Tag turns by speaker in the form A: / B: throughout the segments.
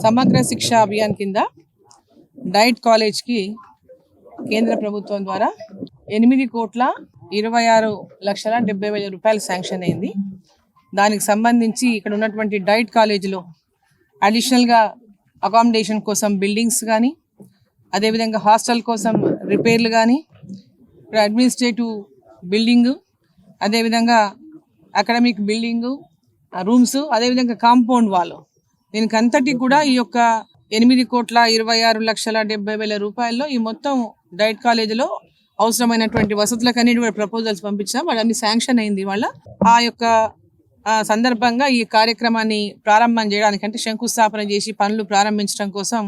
A: సమగ్ర శిక్ష అభియాన్ కింద డైట్ కాలేజ్కి కేంద్ర ప్రభుత్వం ద్వారా ఎనిమిది కోట్ల ఇరవై ఆరు లక్షల డెబ్బై వేల రూపాయలు శాంక్షన్ అయింది. దానికి సంబంధించి ఇక్కడ ఉన్నటువంటి డైట్ కాలేజీలో అడిషనల్గా అకామిడేషన్ కోసం బిల్డింగ్స్ కానీ అదేవిధంగా హాస్టల్ కోసం రిపేర్లు కానీ ఇప్పుడు అడ్మినిస్ట్రేటివ్ బిల్డింగు అదేవిధంగా అకాడమిక్ బిల్డింగు రూమ్స్ అదేవిధంగా కాంపౌండ్ వాల్ దీనికి అంతటి కూడా ఈ యొక్క ఎనిమిది కోట్ల ఇరవై ఆరు లక్షల డెబ్బై వేల రూపాయల్లో ఈ మొత్తం డైట్ కాలేజీలో అవసరమైనటువంటి వసతులకు అన్నిటి కూడా ప్రపోజల్స్ పంపించాం. అన్ని శాంక్షన్ అయింది వాళ్ళ ఆ యొక్క ఆ, సందర్భంగా ఈ కార్యక్రమాన్ని ప్రారంభం చేయడానికి అంటే శంకుస్థాపన చేసి పనులు ప్రారంభించడం కోసం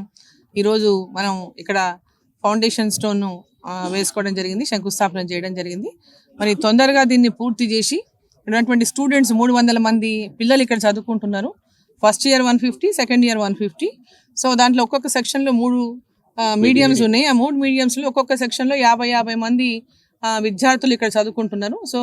A: ఈరోజు మనం ఇక్కడ ఫౌండేషన్ స్టోన్ వేసుకోవడం జరిగింది శంకుస్థాపన చేయడం జరిగింది. మరి తొందరగా దీన్ని పూర్తి చేసి ఉన్నటువంటి స్టూడెంట్స్ మూడు వందల మంది పిల్లలు ఇక్కడ చదువుకుంటున్నారు. First year one fifty second year one fifty. So దాంట్లో ఒక్కొక్క సెక్షన్లో మూడు మీడియంస్ ఉన్నాయి. ఆ మూడు మీడియంస్లో ఒక్కొక్క సెక్షన్లో యాభై యాభై మంది విద్యార్థులు ఇక్కడ చదువుకుంటున్నారు. సో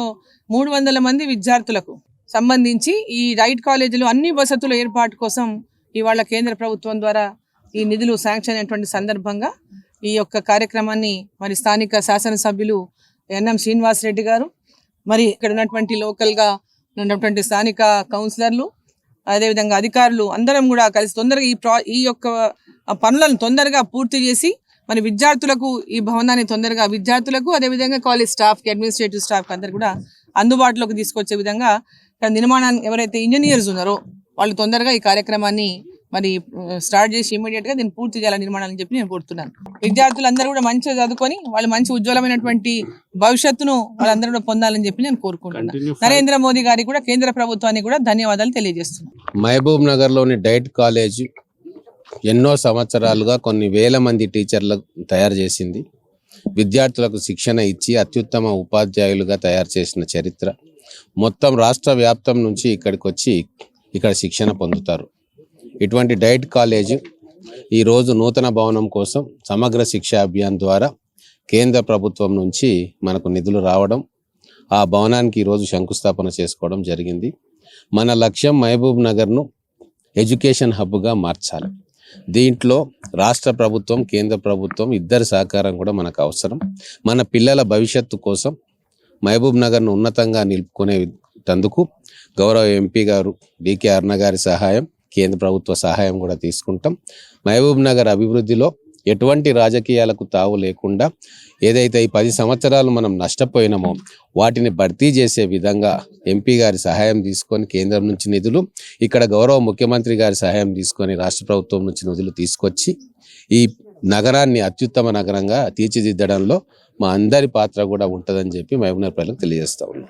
A: మూడు వందల మంది విద్యార్థులకు సంబంధించి ఈ రైట్ కాలేజీలో అన్ని వసతుల ఏర్పాటు కోసం ఇవాళ కేంద్ర ప్రభుత్వం ద్వారా ఈ నిధులు శాంక్షన్ అయినటువంటి సందర్భంగా ఈ యొక్క కార్యక్రమాన్ని మరి స్థానిక శాసనసభ్యులు ఎన్ఎం శ్రీనివాస్ రెడ్డి గారు మరి ఇక్కడ ఉన్నటువంటి లోకల్గా ఉన్నటువంటి స్థానిక కౌన్సిలర్లు అదేవిధంగా అధికారులు అందరం కూడా కలిసి తొందరగా ఈ ప్రా ఈ యొక్క పనులను తొందరగా పూర్తి చేసి మరి విద్యార్థులకు ఈ భవనాన్ని తొందరగా విద్యార్థులకు అదేవిధంగా కాలేజ్ స్టాఫ్కి అడ్మినిస్ట్రేటివ్ స్టాఫ్కి అందరు కూడా అందుబాటులోకి తీసుకొచ్చే విధంగా ఇక్కడ నిర్మాణాన్ని ఎవరైతే ఇంజనీర్స్ ఉన్నారో వాళ్ళు తొందరగా ఈ కార్యక్రమాన్ని మరి స్టార్ట్ చేసి ఇమీడియట్గా దీన్ని పూర్తి చేయాలని నిర్మాణాలని చెప్పి నేను కోరుతున్నాను. విద్యార్థులందరూ కూడా మంచిగా చదువుకొని వాళ్ళు మంచి ఉజ్వలమైనటువంటి భవిష్యత్తును వాళ్ళందరూ కూడా పొందాలని చెప్పి నేను కోరుకుంటున్నాను. నరేంద్ర మోదీ గారికి కూడా కేంద్ర ప్రభుత్వానికి కూడా ధన్యవాదాలు తెలియజేస్తున్నాను.
B: మహబూబ్ నగర్లోని డైట్ కాలేజ్ ఎన్నో సంవత్సరాలుగా కొన్ని వేల మంది టీచర్లకు తయారు చేసింది. విద్యార్థులకు శిక్షణ ఇచ్చి అత్యుత్తమ ఉపాధ్యాయులుగా తయారు చేసిన చరిత్ర. మొత్తం రాష్ట్ర వ్యాప్తం నుంచి ఇక్కడికి వచ్చి ఇక్కడ శిక్షణ పొందుతారు. ఇటువంటి డైట్ కాలేజ్ ఈరోజు నూతన భవనం కోసం సమగ్ర శిక్షా అభియాన్ ద్వారా కేంద్ర ప్రభుత్వం నుంచి మనకు నిధులు రావడం ఆ భవనానికి ఈరోజు శంకుస్థాపన చేసుకోవడం జరిగింది. మన లక్ష్యం మహబూబ్ నగర్ను ఎడ్యుకేషన్ హబ్గా మార్చాలి. దీంట్లో రాష్ట్ర ప్రభుత్వం కేంద్ర ప్రభుత్వం ఇద్దరి సహకారం కూడా మనకు అవసరం. మన పిల్లల భవిష్యత్తు కోసం మహబూబ్ నగర్ను ఉన్నతంగా నిలుపుకునేందుకు గౌరవ ఎంపీ గారు డికే అర్ణ గారి సహాయం కేంద్ర ప్రభుత్వ సహాయం కూడా తీసుకుంటాం. మహబూబ్ నగర్ అభివృద్ధిలో ఎటువంటి రాజకీయాలకు తావు లేకుండా ఏదైతే ఈ పది సంవత్సరాలు మనం నష్టపోయినామో వాటిని భర్తీ చేసే విధంగా ఎంపీ గారి సహాయం తీసుకొని కేంద్రం నుంచి నిధులు ఇక్కడ గౌరవ ముఖ్యమంత్రి గారి సహాయం తీసుకొని రాష్ట్ర ప్రభుత్వం నుంచి నిధులు తీసుకొచ్చి ఈ నగరాన్ని అత్యుత్తమ నగరంగా తీర్చిదిద్దడంలో మా అందరి పాత్ర కూడా ఉంటుందని చెప్పి మహబూబ్నగర్ ప్రజలకు తెలియజేస్తా ఉన్నాం.